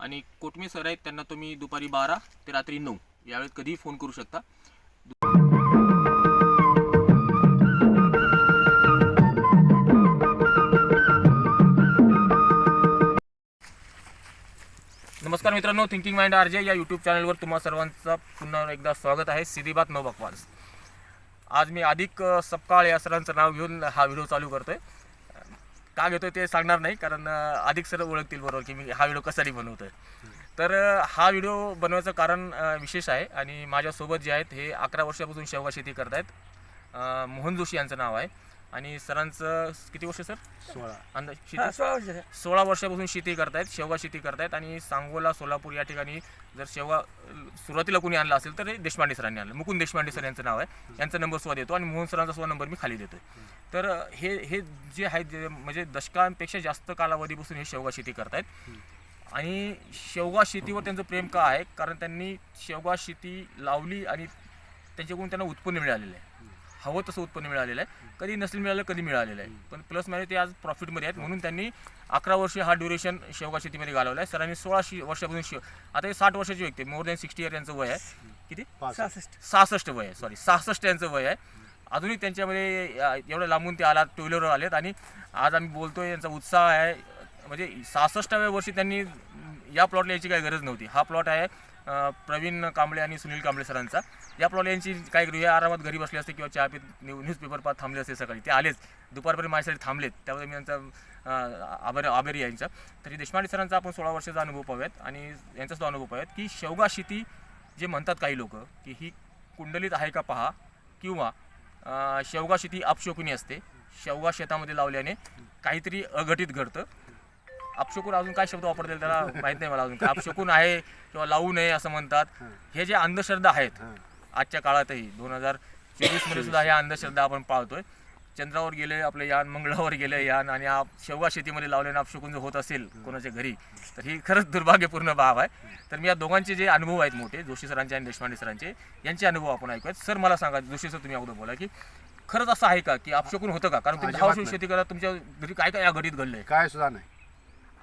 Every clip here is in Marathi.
आणि कोटमी सर आहेत त्यांना तुम्ही दुपारी बारा ते रात्री नऊ यावेळेत कधीही फोन करू शकता. नमस्कार मित्रांनो थिंकिंग माइंड आर जे या यूट्यूब चॅनलवर तुम्हा सर्वांचं पुन्हा एकदा स्वागत आहे. सिदीबात बात नो बकवास. आज मी अधिक सपकाळ या सरांचं नाव घेऊन हा व्हिडिओ चालू करतोय. का घेतोय ते सांगणार नाही कारण अधिक सर ओळखतील बरोबर की मी हा व्हिडिओ कशासाठी बनवतोय. तर हा व्हिडिओ बनवायचं कारण विशेष आहे आणि माझ्यासोबत जे आहेत हे अकरा वर्षापासून शेवगा शेती करतायत. आहेत मोहन जोशी यांचं नाव आहे. आणि सरांचं किती वर्ष सर? सोळा. अंदाज शेती? सोळा वर्ष आहे. सोळा वर्षापासून शेती करतायत शेवगा शेती करतायत आणि सांगोला सोलापूर या ठिकाणी जर शेवगा सुरुवातीला कोणी आणला असेल तर देशपांडे सरांनी आणलं. मुकुंद देशपांडे सर यांचं नाव आहे. यांचा नंबर सुद्धा देतो आणि मोहन सरांचा सुद्धा नंबर मी खाली देतोय. तर हे हे जे आहेत जे म्हणजे दशकांपेक्षा जास्त कालावधीपासून हे शेवगा शेती करतायत. आणि शेवगा शेतीवर त्यांचं प्रेम का आहे? कारण त्यांनी शेवगा शेती लावली आणि त्यांच्याकडून त्यांना उत्पन्न मिळालेलं आहे. हवं तसं उत्पन्न मिळालेलं आहे. कधी नसेल मिळालं कधी मिळालेलं आहे. पण प्लस म्हणजे ते आज प्रॉफिटमध्ये आहेत. म्हणून त्यांनी अकरा वर्ष हा ड्युरेशन शेवगा शेतीमध्ये घालवला आहे. सरांनी सोळा शे वर्षापासून शेव आता हे साठ वर्षाची व्यक्ती मोर दॅन सिक्स्टी इयर यांचं वय आहे. किती? सहासष्ट. सहासष्ट वय आहे. सॉरी सहासष्ट यांचं वय आहे. अजूनही त्यांच्यामध्ये एवढं लांबून ते आला टू व्हीलरवर आलेत. आणि आज आम्ही बोलतोय यांचा उत्साह आहे. म्हणजे सहासष्टाव्या वर्षी त्यांनी या प्लॉटला यायची काही गरज नव्हती. हा प्लॉट आहे प्रवीण कांबळे आणि सुनील कांबळे सरांचा. या प्रॉब्लेम यांची काय करू या आरामात घरी बसले असते किंवा चहा पीत न्यू न्यूजपेपर पाहत थांबले असते सकाळी. ते आलेच. दुपारपर्यंत माझ्यासाठी थांबलेत. त्यामुळे मी यांचा आभार आभारी यांचा. तरी देशपांडे सरांचा आपण सोळा वर्षाचा अनुभव पाहूयात आणि यांचा सुद्धा अनुभव पाहूयात की शेवगा शेती जे म्हणतात काही लोक की ही कुंडलीत आहे का पहा किंवा शेवगा शेती अपशोकुनी असते. शेवगा शेतामध्ये लावल्याने काहीतरी अघटित घडतं. अपशकून अजून काय शब्द वापरतील त्याला माहीत नाही मला अजून. काय अपशकून आहे किंवा लावू नये असं म्हणतात. हे. जे अंधश्रद्धा आहेत आजच्या काळातही दोन हजार चोवीसमध्ये सुद्धा ह्या अंधश्रद्धा आपण पाळतोय. चंद्रावर गेले आपले यान मंगळावर गेले यान आणि हा शेवगा शेतीमध्ये लावल्याने अपशकून जर होत असेल कोणाच्या घरी तर ही खरंच दुर्भाग्यपूर्ण बाब आहे. तर मी या दोघांचे जे अनुभव आहेत मोठे जोशी सरांचे आणि देशपांडे सरांचे यांचे अनुभव आपण ऐकूयात. सर मला सांगा जोशी सर तुम्ही अगोदर बोला की खरंच असं आहे का की अपशकून होतं का? कारण तुम्ही शेती करा तुमच्या घरी काय काय या घडीत घडलंय? काय सुद्धा नाही.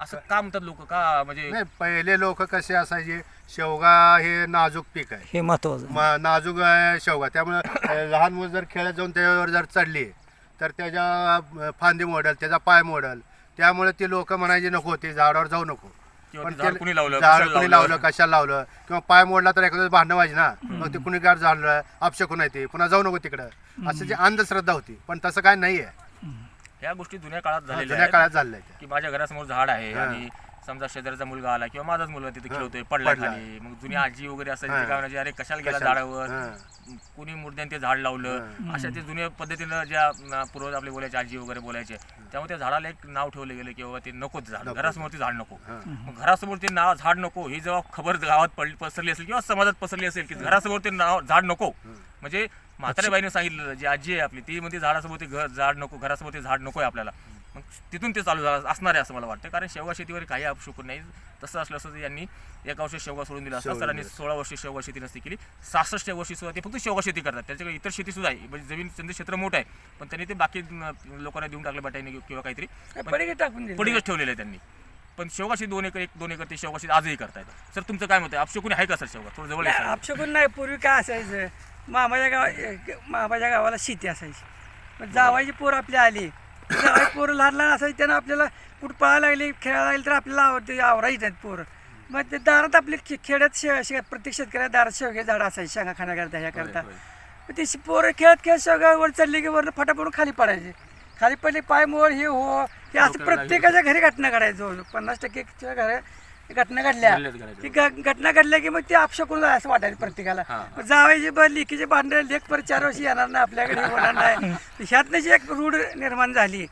असं का म्हणतात लोक? का म्हणजे नाही पहिले लोक कसे असायचे? शेवगा हे नाजूक पीक आहे. हे महत्वाचं म- नाजूक आहे शेवगा. त्यामुळे लहान मुलं जर खेळत जाऊन त्याच्यावर जर चढली तर त्याच्या अ, फांदी मोडल त्याचा पाय मोडल. त्यामुळे ते लोक म्हणायचे नको ते झाडावर जाऊ नको. किंवा ते पण झाड ते- कुणी लावलं, झाड कशाला कुणी लावलं? लावलं? कशाला लावलं? किंवा पाय मोडला तर एखादं भांडणं व्हायचे ना मग ते कुणी गाड झालं अपशकून आहे ते. पुन्हा जाऊ नको तिकडं. असं जी अंधश्रद्धा होती. पण तसं काय नाही आहे ह्या गोष्टी जुन्या काळात झालेल्या आहेत काळात झालेलं आहे की माझ्या घरासमोर झाड आहे हा. आणि समजा शेजारचा मुलगा आला किंवा माझाच मुलगा तिथे खेळतोय पडला पडला. खाली मग जुनी आजी वगैरे असायची हा. ते काय म्हणायचे अरे कशाला गेला कशाला? झाडावर. कुणी मुर्द्याने ते झाड लावलं अशा ते जुन्या पद्धतीनं ज्या अं, पूर्वज आपले बोलायचे आजी वगैरे बोलायचे त्यामुळे त्या झाडाला एक नाव ठेवलं गेलं की बाबा ते नकोच झाड नको. घरासमोर ते झाड नको हा. मग घरासमोर ते नाव झाड नको ही जेव्हा खबर गावात पडली पसरली असेल किंवा समाजात पसरली असेल की घरासमोर ते नाव झाड नको म्हणजे म्हाताऱ्या बाईने सांगितलं जी आजी आहे आपली ती म्हणते झाडासमोर ते घर झाड नको घरासमोर ते झाड नको आहे आपल्याला. मग तिथून ते चालू झालं असणार आहे असं मला वाटतं. कारण शेवगा शेतीवर काही अपशकून नाही. तसं असलं तर यांनी एका वर्ष शेवगा सोडून दिला असता सरांनी. सोळा वर्ष शेवगा शेती नसती केली. सहासष्ट वर्षी सुद्धा ते फक्त शेवगा शेती करतात. त्याच्याकडे इतर शेती सुद्धा आहे. म्हणजे जमीन त्यांचं क्षेत्र मोठं आहे. पण त्यांनी ते बाकी लोकांना देऊन टाकलं बटाईने किंवा काहीतरी. टाकून. पडीकच ठेवलेलं आहे त्यांनी. पण शेवगा शेती दोन एकर एक दोन एकर ते शेवगा शेती आजही करतायत. सर तुमचं काय मत आहे? अपशकुनी आहे का सर शेवगा? थोडं जवळ. अपशकून नाही पूर्वी काय असायचं? मामाच्या गावा मामाच्या गावाला शेती असायची. मग जावायची पोर आपली आली. जावायची पोरं लहान लहान असायची त्यांना आपल्याला कुठं पळायला लागली खेळायला लागली तर आपल्याला आवडते आवरायची नाहीत पोरं. मग ते दारात आपली खे- खेड्यात शे शे प्रत्येक शेतकऱ्या दारात शेवगे झाडं असायची शेंगा खाण्याकरता ह्या करता. होय. मग ते पोरं खेळत खेळत शेवगा वर चढली की वरनं फटाफट खाली पडायचे. खाली पडले पाय मोड हे हो हे असं प्रत्येकाच्या घरी घटना घडायचं पन्नास टक्के घर घटना घडल्या. ती घटना घडल्या की मग ते आपशकून असं वाटायचं प्रत्येकाला. जावायचे बर लेकीचे भांडण लेख परत चार वर्षी येणार नाही आपल्याकडे हे होणार नाही. ह्यातनं जी एक रूढ निर्माण झाली.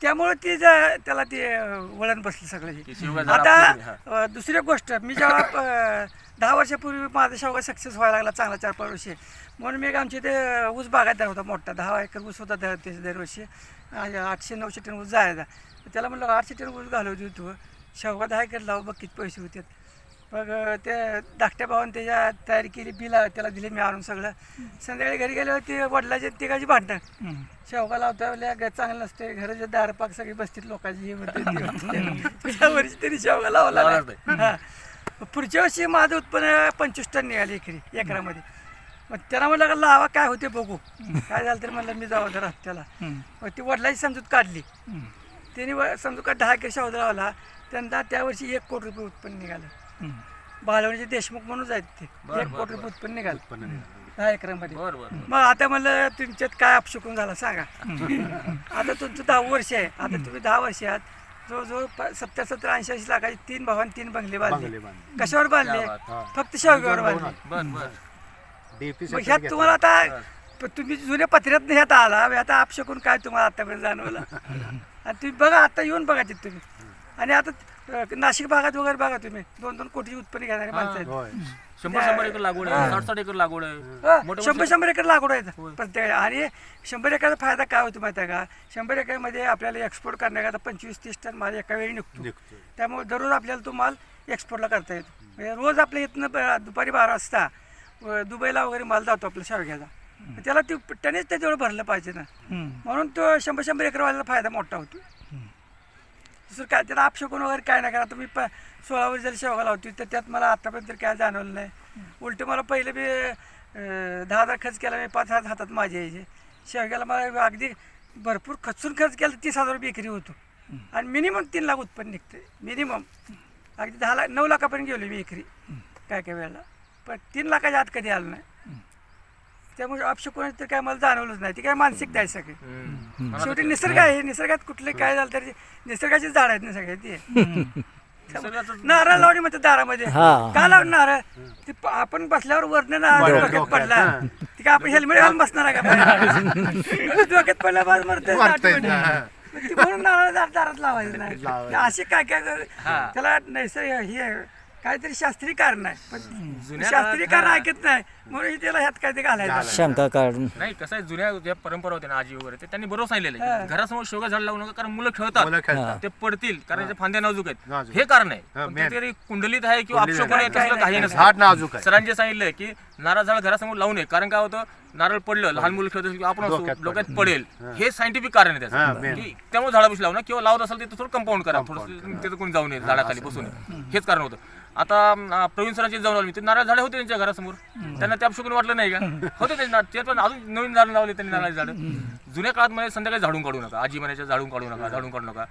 त्यामुळे ते जा- त्याला ते अं, वळण बसलं सगळं हे. शेवगा जरा आता अं, दुसरी गोष्ट मी जेव्हा अं, दहा वर्षापूर्वी माझा शेवगा सक्सेस व्हायला लागला चांगला चार पाच वर्षी. म्हणून मी एक आमच्या इथे ऊस बागायतदार होता मोठा दहा एकर ऊस होता दर दरवर्षी. आ- आठशे नऊशे टन ऊस जायचा. त्याला म्हणलं आठशे टन ऊस घालवतो तू. शेवगा दहा एकर लाव बघ किती पैसे होते मग ते धाकट्या भावाने त्याच्या तयारी केली बिल त्याला दिले मी आणून सगळं. संध्याकाळी घरी गेल्यावर ते वडिलाचे तिघाची भांडणं. शेवगा लावता चांगलं नसते घराचे दारपाक सगळी बसतील लोकांची हे वर्षी त्यांनी शेवगा लावला. हा. पुढच्या वर्षी माझं उत्पन्न पंचवीस टन निघाले एकरी एकरामध्ये. मग त्यांना म्हणलं का लावा काय होते बघू. काय झालं तर म्हणलं मी जाऊ जरा त्याला. मग ती वडिलाची समजूत काढली. त्यांनी समजूत काढ दहा एकर शेवगा लावला. त्यांना त्या वर्षी एक कोटी रुपये उत्पन्न निघालं. बालवणीचे देशमुख म्हणून आहेत ते. एक कोटी रुपये उत्पन्न निघालं. उत्पन्न निघालं. दहा एकरामध्ये. मग आता म्हणलं तुमच्यात काय अपशकून झाला सांगा. आता तुमचं दहा वर्ष आहे. आता तुम्ही दहा वर्षात जवळजवळ प- सत्तर सत्तर ऐंशी ऐंशी लाखाचे तीन भावांनी तीन बंगले बांधले. कशावर बांधले. फक्त शेवग्यावर बांधले. मग ह्यात. तुम्हाला आता तुम्ही जुन्या पत्र्यात ह्यात आला. आता अपशकून काय तुम्हाला आतापर्यंत जाणवलं? आणि तुम्ही बघा आता येऊन बघा तिथे तुम्ही. आणि आता अ, नाशिक भागात वगैरे बघा तुम्ही. दोन दोन कोटी उत्पन्न घेणारे माणसं आहेत. होय. शंभर शंभर एकर लागवड आहे. साठ साठ एकर लागवड आहे. हा, मोठे शंभर शंभर एकर लागवड आहे. प्रत्येक आणि शंभर एकरचा फायदा काय होतो माहिती आहे का? शंभर एकरमध्ये आपल्याला एक्सपोर्ट करण्याकरता पंचवीस तीस टन माल एका वेळी निघतो. निघतोय. त्यामुळे दररोज आपल्याला तो माल एक्सपोर्टला करता येतो. म्हणजे रोज आपल्या इथनं ब- दुपारी बारा वाजता दुबईला वगैरे माल जातो आपल्या शावघ्याचा त्याला ते टनेच त्याच्यावर भरलं पाहिजे ना. म्हणून तो शंभर शंभर एकरवाल्याला फायदा मोठा होतो. दुसरं काय त्याला आपशकून वगैरे काय नाही करा आता मी प सोळा वर्ष जरी शेवगा लावतो तर त्यात मला आतापर्यंत तरी काय जाणवलं नाही. उलट मला पहिले मी अं, दहा हजार खर्च केला मी पाच हजार हातात माझे यायचे. शेवग्याला मला अगदी भरपूर खचून खर्च केला तर तीस हजार रुपये एकरी होतो. आणि मिनिमम तीन लाख उत्पन्न निघते मिनिमम अगदी दहा लाख नऊ लाखापर्यंत गेलो मी एकरी काय काय वेळेला. पण तीन लाखाच्या आत कधी आलं नाही. त्यामुळे अपशकुनाचं तर काय मला जाणवलंच नाही. ती काय मानसिकता आहे सगळी. शेवटी निसर्ग आहे. निसर्गात कुठले काय झालं तरी निसर्गाचीच झाड आहेत ना सगळे ते. निसर्गाचं- नारळ लावणी म्हणते दारामध्ये. हा. का लावून नारळ? ते आपण बसल्यावर वरण नारळ डोक्यात पडला. ते काय आपण हेल्मेट घालून बसणार आहे का? डोक्यात पडला बाद मरतंय. मरतंय, आठवणी. हा. मग ते म्हणून नारळ दार- दारात लावायचं नाही. असे काय काय. त्याला नैसर्ग हे काहीतरी शास्त्रीय कारण आहे. पण जुन्या शास्त्रीय कारण ऐकत नाही. म्हणून त्याला ह्यात काय ते घालायचं. शंका काढून. नाही कसं आहे जुन्या ज्या परंपरा होत्या ना आजी वगैरे ते त्यांनी बरोबर सांगितलेलं आहे. घरासमोर शेवगा झाड लावू नका कारण मुलं खेळतात. मुलं खेळतात. ते पडतील कारण त्याच्या फांद्या नाजूक आहेत. नाजूक. हे कारण आहे. हा, पण main. ते तरी कुंडलीत आहे किंवा कुंडलीत अपशकुन आहे आहे. तसलं काही नसतं. झाड नाजूक आहे. सरांनी सांगितलंय की नारळ झाड घरासमोर लावू नये कारण काय होतं नारळ पडलं लहान मुलं खेळत असेल किंवा आपण असू, डोक्यात डोक्यात पडेल. हे. सायंटिफिक कारण आहे हा, त्याचं main. की त्यामुळे झाडापाशी लावू ना किंवा लावत असेल तर थोडं कंपाऊंड करा. थोडं त्याचं कोणी जाऊ नये झाडाखाली बसू नये हेच कारण होतं. आता अं, प्रवीण सरांचे जाऊन आलो मी ते नारळ झाडे होते त्यांच्या घरासमोर. त्यांना त्या अपशकुन वाटलं नाही का? होतं ते ते पण अजून नवीन झाडं लावले त्यांनी नारळाची झाडं. जुन्या काळात मध्ये संध्याकाळी झाडून काढू नका. आजी म्हणायच्या झाडून काढू नका झाडून काढू नका.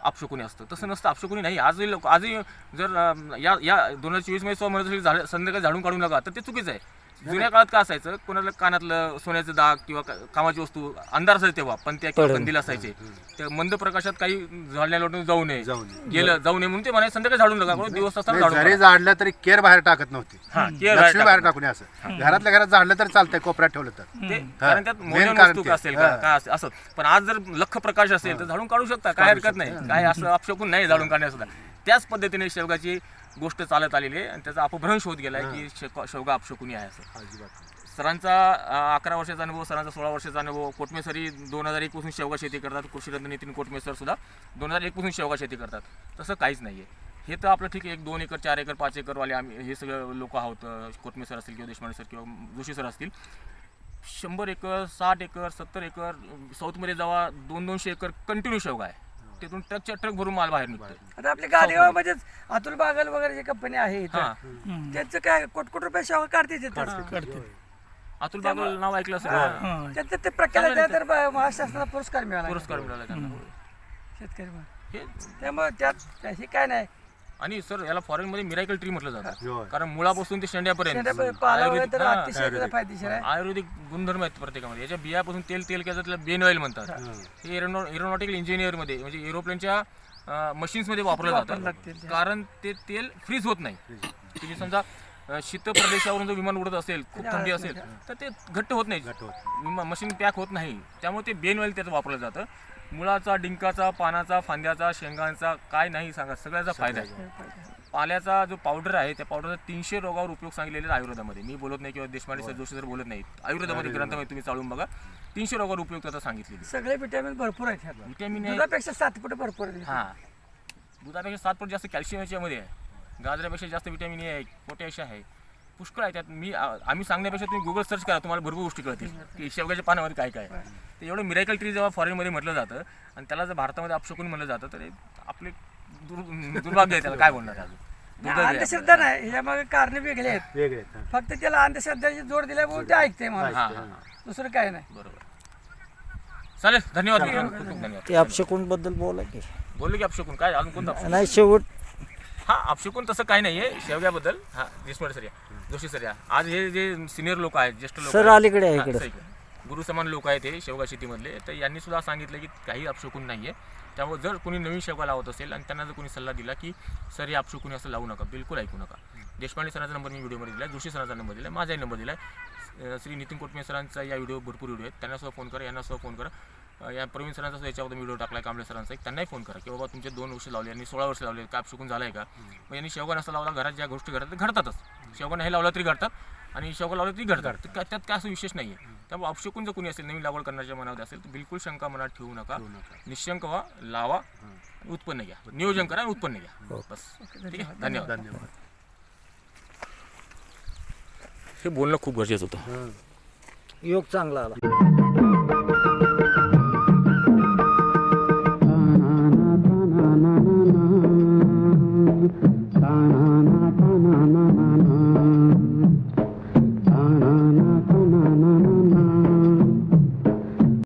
आपशकुनी असतं. तसं नसतं आपशकुनी नाही. आजही लोक आजही जर या या दोन हजार चोवीसमध्ये सो म्हणत झाड संध्याकाळी झाडून काढू नका तर ते चुकीचं आहे. जुन्या काळात काय असायचं? कोणाला कानातलं सोन्याचं दाग किंवा का- कामाची वस्तू अंधार असायचे तेव्हा पण त्या किंवा कंदील असायचे. त्या मंद प्रकाशात काही झाडल्या लोटून जाऊ नये. जाऊ नये. गेलं जाऊ नये म्हणून ते म्हणायचे संध्याकाळी झाडून नका म्हणून दिवस असताना झाडून जरी तरी केर बाहेर टाकत नव्हती. हा, केर बाहेर लक्ष्मी बाहेर टाका. टाकून असं. घरातल्या घरात झाडलं तर चालतंय कोपऱ्यात ठेवलं तर. ते कारण त्यात main मौल्यवान कारण वस्तू ते. का असेल हा. का काय असेल असं. पण आज जर लख प्रकाश असेल तर झाडून काढू शकता काय हरकत नाही. काय असं अपशकून नाही झाडून काढण्यास त्याच पद्धतीने शेवगाची गोष्ट चालत आलेली आहे आणि त्याचा अपभ्रंश होत गेलाय की शेव- शेवगा अपशकुनी आहे असं. अजिबात सरांचा अं, अकरा वर्षाचा अनुभव सरांचा सोळा वर्षाचा अनुभव कोटमे सरी दोन हजार एक पासून शेवगा शेती करतात कृषीरत्न नितीन कोटमे सर सुद्धा दोन हजार एक पासून शेवगा शेती करतात. तसं काहीच नाही आहे हे तर आपलं ठीक आहे एक दोन एकर चार एकर पाच एकरवाले आम्ही हे सगळं लोक आहोत अं, कोटमे सर असतील किंवा देशपांडे सर किंवा जोशी सर असतील. शंभर एकर साठ एकर सत्तर एकर साऊथमध्ये जेव्हा दोन दोनशे एकर कंटिन्यू शेवगा आहे. तिथून ट्रकच्या ट्रक भरून माल बाहेर निघतो आता आपल्या गाडीमध्येच अतुल बागल वगैरे जे कंपनी आहे इथं हां. त्यांचं काय कोट कोट रुपये शेवगा काढते अतुल बागल नाव ऐकलं असेल. त्यांचं ते तर ब- महाराष्ट्र पुरस्कार मिळाला. पुरस्कार मिळाला त्यांना. शेतकरी म्हणून. हे त्यामुळे त्यात हे काय नाही. आणि सर याला फॉरेन मध्ये मिरायकल ट्री म्हटलं. जातं. कारण मुळापासून ते शेंड्यापर्यंत. हा, आहे. आयुर्वेदिक गुणधर्म आहेत प्रत्येकामध्ये. याच्या बियापासून तेल तेल त्याला बेन ऑइल म्हणतात. हे. एरोनॉ एरोनॉटिकल इंजिनिअरमध्ये म्हणजे एरोप्लेनच्या मशीन्समध्ये वापरलं वापरलं जातं. कारण ते तेल फ्रीज होत नाही. तुम्ही समजा अं, शीत प्रदेशावरून जर विमान उडत असेल खूप थंडी असेल तर ते घट्ट होत नाही. घट्ट होत मशीन पॅक होत नाही. त्यामुळे ते बेन ऑइल त्याचं वापरलं जातं. मुळाचा डिंकाचा पानाचा फांद्याचा शेंगांचा काय नाही सांगा सगळ्याचा फायदा आहे. पाल्याचा जो पावडर आहे त्या पावडरचा तीनशे रोगावर उपयोग सांगितलेला आहे आयुर्वेदामध्ये. मी बोलत नाही किंवा देशपांडे सर जोशी सर बोलत नाहीत. आयुर्वेदामध्ये ग्रंथामध्ये तुम्ही चालून बघा. तीनशे रोगावर उपयोग त्याचा सांगितलेली सगळे विटॅमिन भरपूर आहेत. विटॅमिन आहे दुधापेक्षा सात पट भरपूर आहेत. हां. दुधापेक्षा सात पट जास्त कॅल्शियम याच्यामध्ये आहे. गाजरापेक्षा जास्त विटॅमिन ए आहे पोटॅश आहे. पुष्कळ आहे. त्यात मी आम्ही सांगण्यापेक्षा तुम्ही गुगल सर्च करा तुम्हाला भरपूर गोष्टी कळतील. की शेवग्याच्या पानामध्ये काय काय. ते एवढं मिरायकल ट्री जेव्हा फॉरेनमध्ये म्हटलं जातं आणि त्याला जर भारतामध्ये अपशकून म्हटलं जातं तर आपले दुर् दुर्भाग्य आहे त्याला. काय बोलणार आहे अजून? अंधश्रद्धा नाही. ह्याच्या मागे कारण वेगळे आहेत. वेगळे आहेत. फक्त त्याला अंधश्रद्धेची जोड दिल्यामुळे ते ऐकते मला दुसरं काय नाही. बरोबर. चालेल धन्यवाद. मित्रांनो. खूप खूप धन्यवाद. ते अपशकून बद्दल बोला की. बोललो की अपशकून काय अजून कोणतं? नाही शेवट हा अपशकून तसं काही नाहीये. शेवग्याबद्दल हा देशपांडे सर या. जोशी सर या. आज हे जे सिनियर लोक आहेत ज्येष्ठ लोक सर अलीकडे आहे इकडे. गुरु समान लोक आहेत ते शेवगा शेतीमधले. तर यांनी सुद्धा सांगितलं की काही अपशकून नाहीये. त्यामुळे जर कोणी नवीन शेवगा लावत असेल आणि त्यांना जर कोणी सल्ला दिला की सर हे अपशकून असं लावू नका बिलकुल ऐकू नका. देशपांडे सरांचा नंबर मी व्हिडिओमध्ये दिला जोशी सरांचा नंबर दिला माझाही नंबर दिला श्री नितीन कोटमे सरांचा या व्हिडिओ भरपूर व्हिडिओ आहेत. त्यांना सुद्धा फोन करा यांना सुद्धा फोन करा. या प्रवीण सरांचा सुद्धा याच्यावर व्हिडिओ टाकला कांबळे सरांचा एक. त्यांनाही फोन करा की बाबा तुमचे दोन वर्ष लावले यांनी सोळा वर्ष लावले काय अपशकून झालं आहे का मग यांनी शेवगा नसता लावला घरात ज्या गोष्टी घडतात ते घडतातच. शेवगा नाही लावला तरी घडतात आणि शेवगा लावला तरी घडतात. तर त्यात काय असं विशेष नाही आहे त्यामुळे अपशकून जर कोणी असेल नवीन लागवड करण्याच्या मनामध्ये असेल तर बिलकुल शंका मनात ठेवू नका. निशंक व्हा लावा आणि उत्पन्न घ्या. नियोजन करा आणि उत्पन्न घ्या. बस. ठीक आहे? धन्यवाद. धन्यवाद. हे बोलणं खूप गरजेचं होतं. हं. योग चांगला आला.